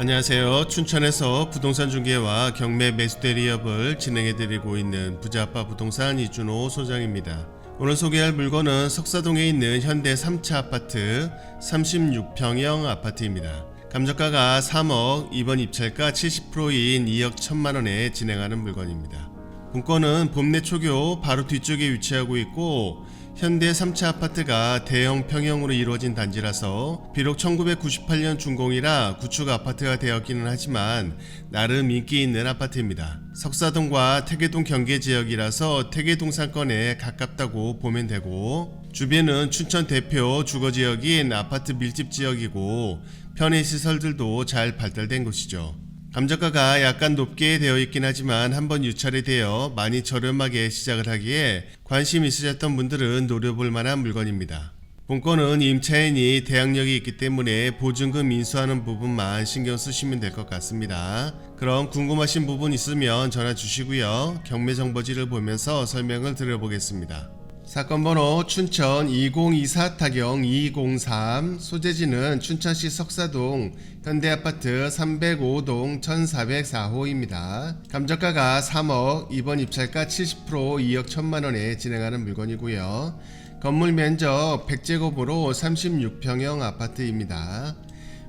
안녕하세요. 춘천에서 부동산 중개와 경매 매수 대리업을 진행해 드리고 있는 부자아빠 부동산 이준호 소장입니다. 오늘 소개할 물건은 석사동에 있는 현대 3차 아파트 36평형 아파트입니다. 감정가가 3억, 이번 입찰가 70%인 2억 1천만 원에 진행하는 물건입니다. 본건은 봄내 초교 바로 뒤쪽에 위치하고 있고 현대 3차 아파트가 대형 평형으로 이루어진 단지라서 비록 1998년 준공이라 구축 아파트가 되었기는 하지만 나름 인기 있는 아파트입니다. 석사동과 태계동 경계 지역이라서 태계동 상권에 가깝다고 보면 되고 주변은 춘천 대표 주거 지역인 아파트 밀집 지역이고 편의 시설들도 잘 발달된 곳이죠. 감정가가 약간 높게 되어 있긴 하지만 한번 유찰이 되어 많이 저렴하게 시작을 하기에 관심 있으셨던 분들은 노려볼 만한 물건입니다. 본건은 임차인이 대항력이 있기 때문에 보증금 인수하는 부분만 신경 쓰시면 될 것 같습니다. 그럼 궁금하신 부분 있으면 전화 주시고요. 경매 정보지를 보면서 설명을 드려보겠습니다. 사건 번호 춘천 2024 타경 203 소재지는 춘천시 석사동 현대아파트 305동 1404호입니다. 감정가가 3억, 이번 입찰가 70% 2억 1천만 원에 진행하는 물건이고요. 건물 면적 100제곱으로 36평형 아파트입니다.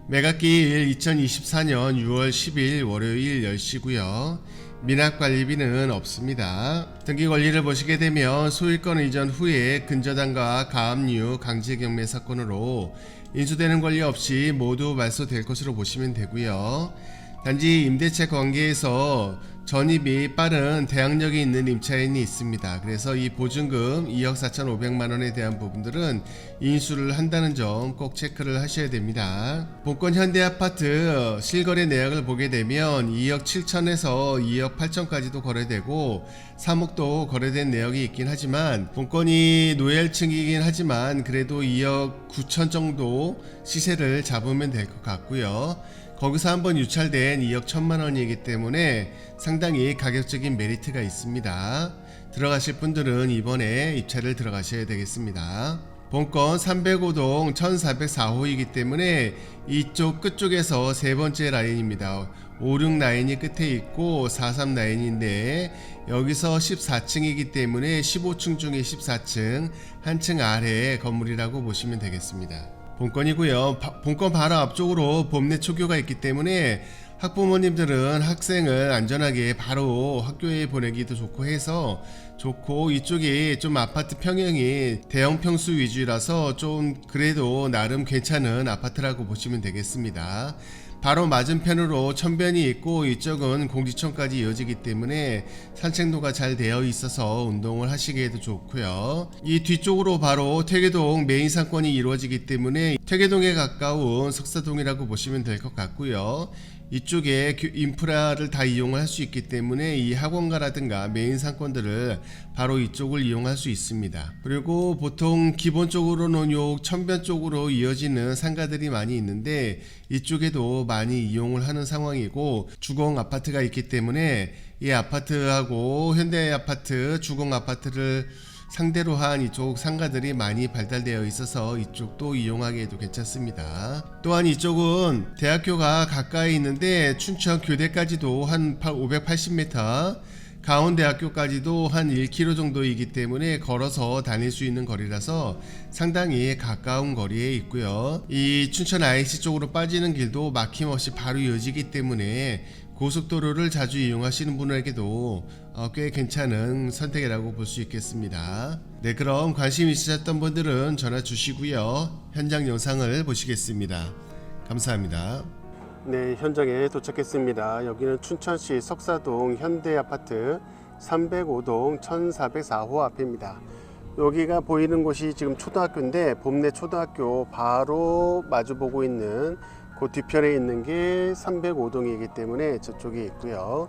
매각기일 2024년 6월 10일 월요일 10시고요. 미납관리비는 없습니다. 등기 권리를 보시게 되면 소유권 이전 후에 근저당과 가압류 강제경매 사건으로 인수되는 권리 없이 모두 말소될 것으로 보시면 되고요. 단지 임대차 관계에서 전입이 빠른 대항력이 있는 임차인이 있습니다. 그래서 이 보증금 2억 4,500만 원에 대한 부분들은 인수를 한다는 점 꼭 체크를 하셔야 됩니다. 본건 현대 아파트 실거래 내역을 보게 되면 2억 7천에서 2억 8천까지도 거래되고 3억도 거래된 내역이 있긴 하지만 본건이 노엘층이긴 하지만 그래도 2억 9천 정도 시세를 잡으면 될 것 같고요. 거기서 한번 유찰된 2억 1천만 원이기 때문에 상당히 가격적인 메리트가 있습니다. 들어가실 분들은 이번에 입찰을 들어가셔야 되겠습니다. 본건 305동 1404호이기 때문에 이쪽 끝쪽에서 세 번째 라인입니다. 56 라인이 끝에 있고 43 라인인데 여기서 14층이기 때문에 15층 중에 14층 한 층 아래 건물이라고 보시면 되겠습니다. 본건이고요. 바- 본건 바로 앞쪽으로 봄내 초교가 있기 때문에 학부모님들은 학생을 안전하게 바로 학교에 보내기도 좋고 해서 좋고 이쪽이 좀 아파트 평형이 대형 평수 위주라서 좀 그래도 나름 괜찮은 아파트라고 보시면 되겠습니다. 바로 맞은편으로 천변이 있고 이쪽은 공지천까지 이어지기 때문에 산책로가 잘 되어 있어서 운동을 하시기에도 좋고요. 이 뒤쪽으로 바로 퇴계동 메인 상권이 이루어지기 때문에 퇴계동에 가까운 석사동이라고 보시면 될 것 같고요. 이쪽에 교- 인프라를 다 이용을 할 수 있기 때문에 이 학원가라든가 메인 상권들을 바로 이쪽을 이용할 수 있습니다. 그리고 보통 기본적으로는 요 천변 쪽으로 이어지는 상가들이 많이 있는데 이쪽에도 많이 이용을 하는 상황이고 주공 아파트가 있기 때문에 이 아파트하고 현대 아파트, 주공 아파트를 상대로 한 이쪽 상가들이 많이 발달되어 있어서 이쪽도 이용하기에도 괜찮습니다. 또한 이쪽은 대학교가 가까이 있는데 춘천 교대까지도 한 580m, 가온대학교까지도 한 1km 정도이기 때문에 걸어서 다닐 수 있는 거리라서 상당히 가까운 거리에 있고요. 이 춘천 IC 쪽으로 빠지는 길도 막힘없이 바로 이어지기 때문에 고속도로를 자주 이용하시는 분에게도 어, 꽤 괜찮은 선택이라고 볼 수 있겠습니다. 네, 그럼 관심 있으셨던 분들은 전화 주시고요. 현장 영상을 보시겠습니다. 감사합니다. 네, 현장에 도착했습니다. 여기는 춘천시 석사동 현대아파트 305동 1404호 앞입니다. 여기가 보이는 곳이 지금 초등학교인데 봄내 초등학교 바로 마주보고 있는 그 뒤편에 있는 게 305동이기 때문에 저쪽에 있고요.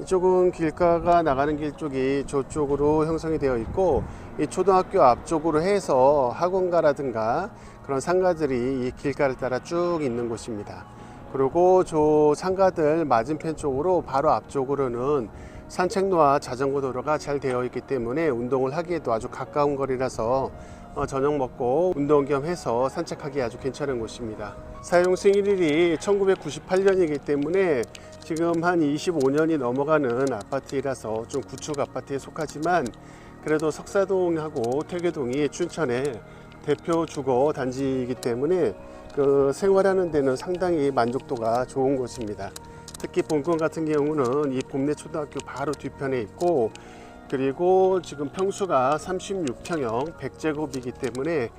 이쪽은 길가가 나가는 길 쪽이 저쪽으로 형성이 되어 있고 이 초등학교 앞쪽으로 해서 학원가라든가 그런 상가들이 이 길가를 따라 쭉 있는 곳입니다. 그리고 저 상가들 맞은편 쪽으로 바로 앞쪽으로는 산책로와 자전거 도로가 잘 되어 있기 때문에 운동을 하기에도 아주 가까운 거리라서 어, 저녁 먹고 운동 겸 해서 산책하기 아주 괜찮은 곳입니다. 사용 승인일이 1998년이기 때문에 지금 한 25년이 넘어가는 아파트이라서 좀 구축 아파트에 속하지만 그래도 석사동하고 태계동이 춘천의 대표 주거 단지이기 때문에 그 생활하는 데는 상당히 만족도가 좋은 곳입니다. 특히 본권 같은 경우는 이 봄내 초등학교 바로 뒤편에 있고 그리고 지금 평수가 36평형 100제곱이기 때문에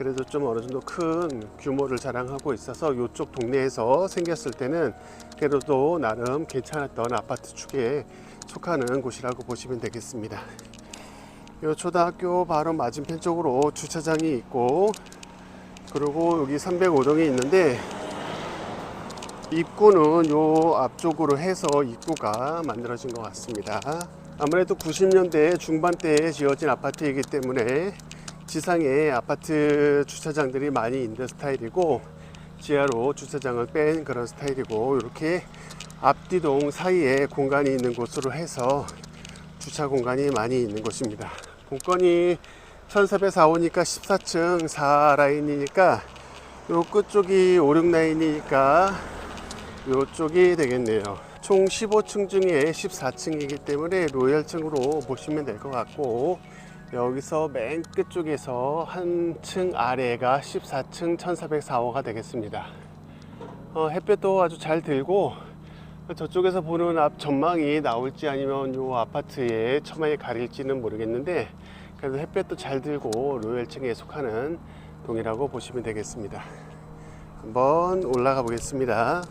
그래도 좀 어느 정도 큰 규모를 자랑하고 있어서 이쪽 동네에서 생겼을 때는 그래도 나름 괜찮았던 아파트 축에 속하는 곳이라고 보시면 되겠습니다. 이 초등학교 바로 맞은편 쪽으로 주차장이 있고 그리고 여기 305동이 있는데 입구는 요 앞쪽으로 해서 입구가 만들어진 것 같습니다. 아무래도 90년대 중반대에 지어진 아파트이기 때문에 지상에 아파트 주차장들이 많이 있는 스타일이고 지하로 주차장을 뺀 그런 스타일이고 이렇게 앞뒤동 사이에 공간이 있는 곳으로 해서 주차 공간이 많이 있는 곳입니다. 공건이 1404호니까 14층 4라인이니까 요 끝쪽이 5, 6라인이니까 요쪽이 되겠네요. 총 15층 중에 14층이기 때문에 로열층으로 보시면 될 것 같고 여기서 맨 끝쪽에서 한층 아래가 14층 1404호가 되겠습니다. 어, 햇볕도 아주 잘 들고 저쪽에서 보는 앞 전망이 나올지 아니면 요 아파트의 처마에 가릴지는 모르겠는데 그래도 햇볕도 잘 들고 로열층에 속하는 동이라고 보시면 되겠습니다. 한번 올라가 보겠습니다.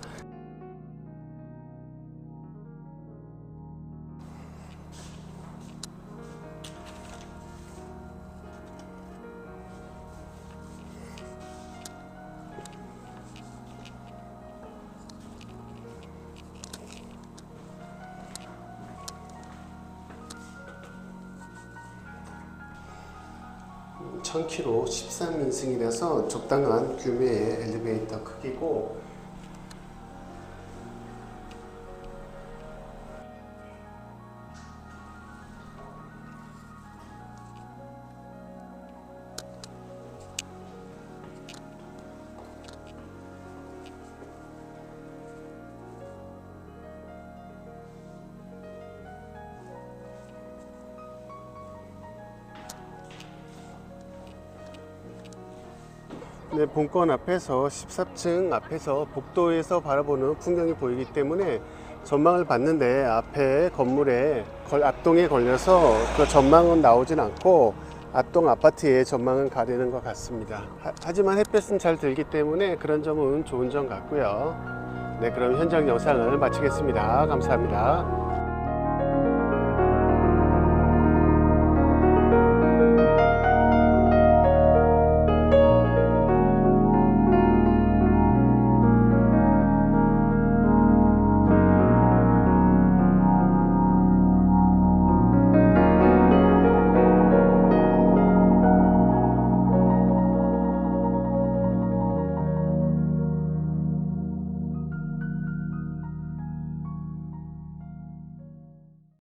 음, 1000km 13인승이라서 적당한 규모의 엘리베이터 크기고 네, 본권 앞에서 14층 앞에서 복도에서 바라보는 풍경이 보이기 때문에 전망을 봤는데 앞에 건물에 걸- 앞동에 걸려서 그 전망은 나오진 않고 앞동 아파트의 전망은 가리는 것 같습니다. 하, 하지만 햇볕은 잘 들기 때문에 그런 점은 좋은 점 같고요. 네, 그럼 현장 영상을 마치겠습니다. 감사합니다.